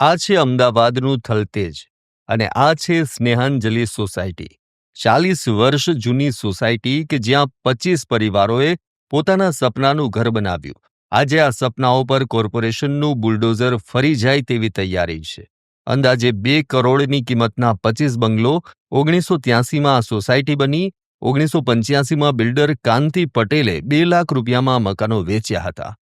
આ છે અમદાવાદનું થલતેજ અને આ છે સ્નેહાંજલિ સોસાયટી. ચાલીસ વર્ષ જૂની સોસાયટી કે જ્યાં પચીસ પરિવારોએ પોતાના સપનાનું ઘર બનાવ્યું. આજે આ સપનાઓ પર કોર્પોરેશનનું બુલડોઝર ફરી જાય તેવી તૈયારી છે. અંદાજે બે કરોડની કિંમતના પચીસ બંગલો ઓગણીસો ત્યાસીમાં આ સોસાયટી બની, ઓગણીસો પંચ્યાસીમાં બિલ્ડર કાંતિ પટેલે બે લાખ રૂપિયામાં મકાનો વેચ્યા હતા.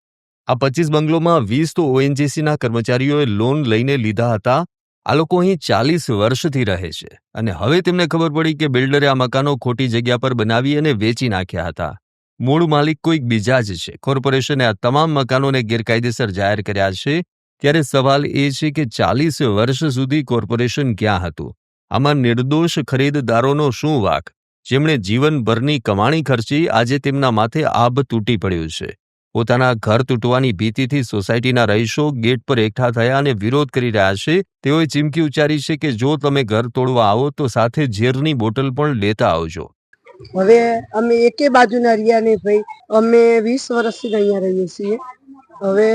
આ પચીસ બંગલોમાં વીસ તો ઓએનજીસીના કર્મચારીઓએ લોન લઈને લીધા હતા. આ લોકો અહીં ચાલીસ વર્ષથી રહે છે અને હવે તેમને ખબર પડી કે બિલ્ડરે આ મકાનો ખોટી જગ્યા પર બનાવી અને વેચી નાખ્યા હતા. મૂળ માલિક કોઈક બીજા જ છે. કોર્પોરેશને આ તમામ મકાનોને ગેરકાયદેસર જાહેર કર્યા છે. ત્યારે સવાલ એ છે કે ચાલીસ વર્ષ સુધી કોર્પોરેશન ક્યાં હતું? આમાં નિર્દોષ ખરીદદારોનો શું વાક? જેમણે જીવનભરની કમાણી ખર્ચી આજે તેમના માથે આભ તૂટી પડ્યું છે. પોતાના ઘર તૂટવાની ભીતિથી સોસાયટીના રહીશો ગેટ પર એકઠા થયા અને વિરોધ કરી રહ્યા છે. તેઓએ ચીમકી ઉચ્ચારી છે કે જો તમે ઘર તોડવા આવો તો સાથે ઝેરની બોટલ પણ લેતા આવજો. હવે અમે એકે બાજુના રહ્યા નહીં ભાઈ. અમે વીસ વર્ષથી અહીંયા રહીએ છીએ. હવે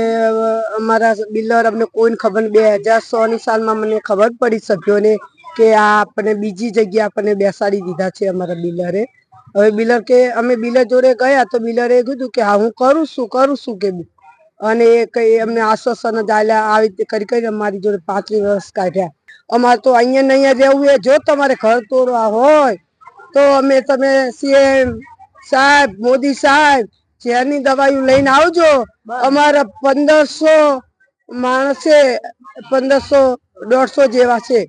અમારા બિલ્ડર અમને કોઈને ખબર બે હજાર સો ની સાલમાં મને ખબર પડી સભ્યોને કે આ આપણને બીજી જગ્યા આપણને બેસાડી દીધા છે અમારા બિલ્ડરે. હવે બિલર કે અમે બિલર જોડે ગયા તો બિલ્ડરે કીધું કે હા હું કરું છું કરું છું કે અને એ કઈ અમને આશ્વાસન જ આલ્યા આવી રીતે કરી કરીને અમારી જોડે પાંત્રીસ વર્ષ કાઢ્યા. અમારે તો અહીંયા ને અહીંયા રહેવું એ જો તમારે ઘર તોડવા હોય તો અમે તમે સીએમ સાહેબ મોદી સાહેબ ઝેરની દવાઈઓ લઈને આવજો. અમારા પંદરસો માણસે પંદરસો દોઢસો જેવા છે.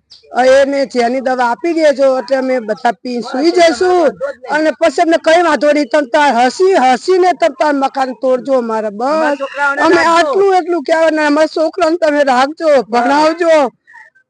એને જેની દવા આપી દેજો એટલે અમે બધા પી સુઈ જઈશું. અને પછી અમને કઈ વાંધો નહીં તમ તાર હસી હસીને તમ તાર મકાન તોડજો અમારે બસ. અમે આટલું એટલું કહેવાના અમારા છોકરાને તમે રાખજો ભણાવજો.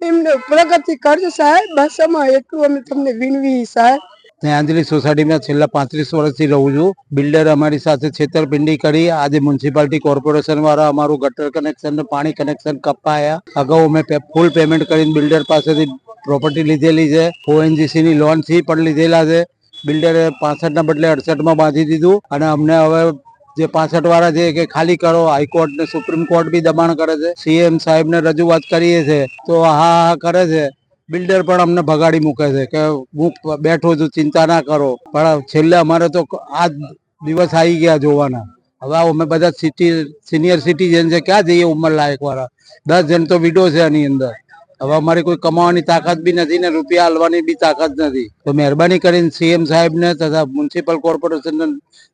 એમને પ્રગતિ કરજો સાહેબ. બસ અમારે એટલું અમે તમને વિનવી સાહેબ. સ્નેહાંજલિ સોસાયટીમાં છેલ્લા પાંત્રીસ વર્ષથી રહું છું. બિલ્ડર અમારી સાથે છેતરપિંડી કરી. આજે મ્યુનિસિપાલિટી કોર્પોરેશન વાળા અમારું ગટર કનેક્શન, પાણી કનેક્શન કપાયા. અગાઉ અમે ફૂલ પેમેન્ટ કરીને બિલ્ડર પાસેથી પ્રોપર્ટી લીધેલી છે. ઓએનજીસી ની લોનથી પણ લીધેલા છે. બિલ્ડરે પાસઠ ના બદલે અડસઠમાં બાંધી દીધું અને અમને હવે જે પાસઠ વાળા છે કે ખાલી કરો હાઈકોર્ટ ને સુપ્રીમ કોર્ટ બી દબાણ કરે છે. સીએમ સાહેબ ને રજૂઆત કરીએ છે. તો હા હા કરે છે. બિલ્ડર પણ અમને ભગાડી મૂકે છે કે હું બેઠો છું, ચિંતા ના કરો. પણ છેલ્લે અમારે તો આ દિવસ આવી ગયા જોવાના. હવે અમે બધા સિટી સિનિયર સિટીઝન છે, ક્યાં જઈએ ઉંમર લાયક વાળા? દસ જણ તો વિડો છે આની અંદર. હવે અમારી કોઈ કમાવાની તાકાત બી નથી ને રૂપિયા હાલવાની બી તાકાત નથી. તો મહેરબાની કરીને સીએમ સાહેબને તથા મ્યુનિસિપલ કોર્પોરેશનને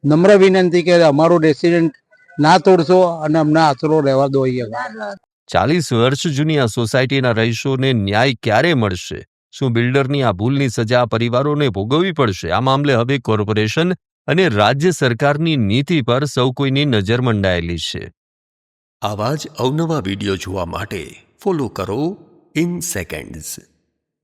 નમ્ર વિનંતી કે અમારું રેસિડેન્ટ ના તોડશો અને અમને આશરો રહેવા દો અહીંયા. ચાલીસ વર્ષ જૂની આ સોસાયટીના રહીશોને ન્યાય ક્યારે મળશે? શું બિલ્ડરની આ ભૂલની સજા પરિવારોને ભોગવવી પડશે? આ મામલે હવે કોર્પોરેશન અને રાજ્ય સરકારની નીતિ પર સૌ કોઈની નજર મંડાયેલી છે. આવા જ અવનવા વીડિયો જોવા માટે ફોલો કરો ઇન સેકન્ડ્સ